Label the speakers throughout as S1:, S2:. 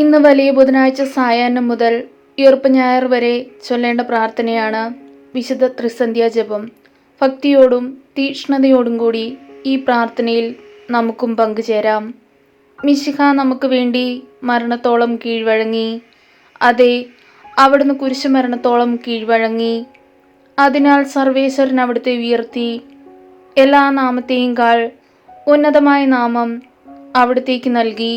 S1: ഇന്ന് വലിയ ബുധനാഴ്ച സായാഹ്നം മുതൽ ഈർപ്പ് ഞായർ വരെ ചൊല്ലേണ്ട പ്രാർത്ഥനയാണ് വിശുദ്ധ ത്രിസന്ധ്യ ജപം. ഭക്തിയോടും തീക്ഷ്ണതയോടും കൂടി ഈ പ്രാർത്ഥനയിൽ നമുക്കും പങ്കുചേരാം. മിശിഹ നമുക്ക് വേണ്ടി മരണത്തോളം കീഴ്വഴങ്ങി അതെ അവിടുന്ന് കുരിശുമരണത്തോളം കീഴ്വഴങ്ങി അതിനാൽ സർവേശ്വരൻ അവിടുത്തെ ഉയർത്തി എല്ലാ നാമത്തെയും കാൾ ഉന്നതമായ നാമം അവിടത്തേക്ക് നൽകി.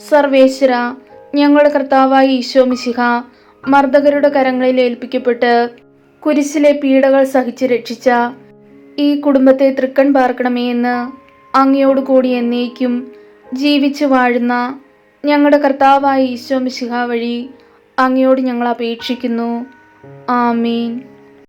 S1: സർവേശ്വര ഞങ്ങളുടെ കർത്താവായ ഈശോ മിശിഹ മർദ്ദകരുടെ കരങ്ങളിൽ ഏൽപ്പിക്കപ്പെട്ട് കുരിശിലെ പീഡകൾ സഹിച്ച് രക്ഷിച്ച ഈ കുടുംബത്തെ തൃക്കൺ പാർക്കണമേ എന്ന് അങ്ങയോട് കൂടി എന്നേക്കും ജീവിച്ചു വാഴുന്ന ഞങ്ങളുടെ കർത്താവായ ഈശോ മിശിഹ വഴി അങ്ങയോട് ഞങ്ങൾ അപേക്ഷിക്കുന്നു. ആമീൻ.